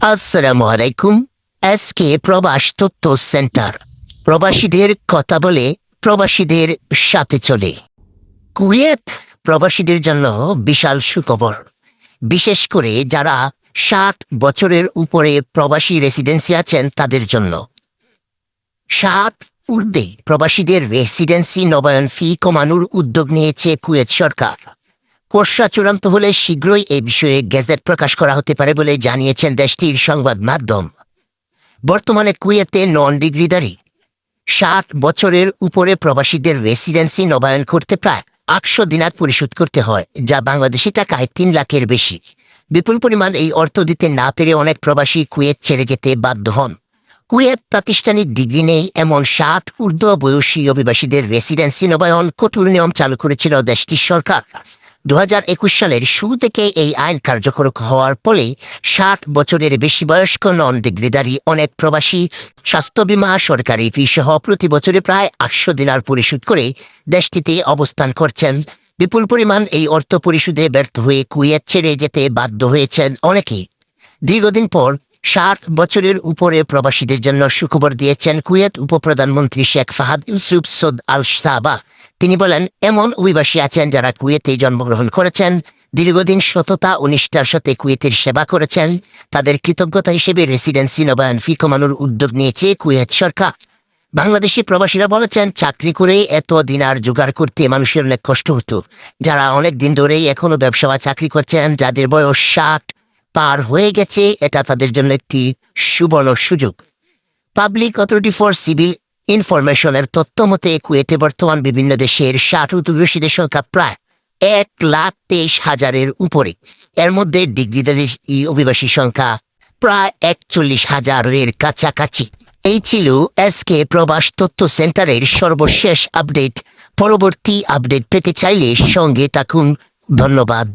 আসসালামু আলাইকুম এসকে প্রবাস তথ্য সেন্টার। প্রবাসীদের কথা বলে প্রবাসীদের সাথে চলে। কুয়েত প্রবাসীদের জন্য বিশাল সুখবর। বিশেষ করে যারা ষাট বছরের উপরে প্রবাসী রেসিডেন্সি আছেন তাদের জন্য। ষাট ঊর্ধ্বে প্রবাসীদের রেসিডেন্সি নবায়ন ফি কমানোর উদ্যোগ নিয়েছে কুয়েত সরকার। কোর্সা চূড়ান্ত হলে শীঘ্রই এ বিষয়ে গেজেট প্রকাশ করা হতে পারে বলে জানিয়েছেন দেশটির সংবাদ মাধ্যম। বর্তমানে কুয়েতে নন ডিগ্রিদারি ষাট বছরের উপরে প্রবাসীদের রেসিডেন্সি নবায়ন করতে প্রায় আটশো দিনার পরিশোধ করতে হয়, যা বাংলাদেশি টাকায় তিন লাখের বেশি। বিপুল পরিমাণ এই অর্থ দিতে না পেরে অনেক প্রবাসী কুয়েত ছেড়ে যেতে বাধ্য হন। কুয়েত প্রাতিষ্ঠানিক ডিগ্রি নেই, এমন ষাট ঊর্ধ্ব বয়সী অভিবাসীদের রেসিডেন্সি নবায়ন কঠোর নিয়ম চালু করেছিল দেশটির সরকার। দু হাজার একুশ সালের শুরু থেকে এই আইন কার্যকর হওয়ার ফলে ষাট বছরের বেশি বয়স্ক নন ডিগ্রিদারি অনেক প্রবাসী স্বাস্থ্য বীমা, সরকারি ফি সহ প্রতি বছরে প্রায় আটশো দিনার পরিশোধ করে দেশটিতে অবস্থান করছেন। বিপুল পরিমাণ এই অর্থ পরিশোধে ব্যর্থ হয়ে কুয়েত ছেড়ে যেতে বাধ্য হয়েছেন অনেকেই। দীর্ঘদিন পর ষাট বছরের উপরে প্রবাসীদের জন্য সুখবর দিয়েছেন Kuwait উপপ্রধানমন্ত্রী Sheikh Fahad Yusuf Saud Al Sabah তিনি বলেন, এমন অভিবাসী আছেন যারা কুয়েতে জন্মগ্রহণ করেছেন, দীর্ঘদিন সততা ও নিষ্ঠার সাথে কুয়েতের সেবা করেছেন। তাদের কৃতজ্ঞতা হিসেবে রেসিডেন্সি নবায়ন ফি কমানোর উদ্যোগ নিয়েছে কুয়েত সরকার। বাংলাদেশি প্রবাসীরা বলেছেন, চাকরি করে এত দিন আর জোগাড় করতে মানুষের অনেক কষ্ট হতো। যারা অনেক দিন ধরেই এখনও ব্যবসা বা চাকরি করছেন, যাদের বয়স ষাট পার হয়ে গেছে, এটা তাদের জন্য একটি সুবর্ণ সুযোগ। পাবলিক অথরিটি ফর সিভিল ইনফরমেশনের তথ্য মতে, কুয়েতে বর্তমান বিভিন্ন দেশের ষাট অধিবাসীদের সংখ্যা প্রায় এক লাখ তেইশ হাজারের উপরে। এর মধ্যে ডিগ্রিদারি অভিবাসী সংখ্যা প্রায় একচল্লিশ হাজারের কাছাকাছি। এই ছিল এসকে প্রবাস তথ্য সেন্টারের সর্বশেষ আপডেট। পরবর্তী আপডেট পেতে চাইলে সঙ্গে থাকুন। ধন্যবাদ।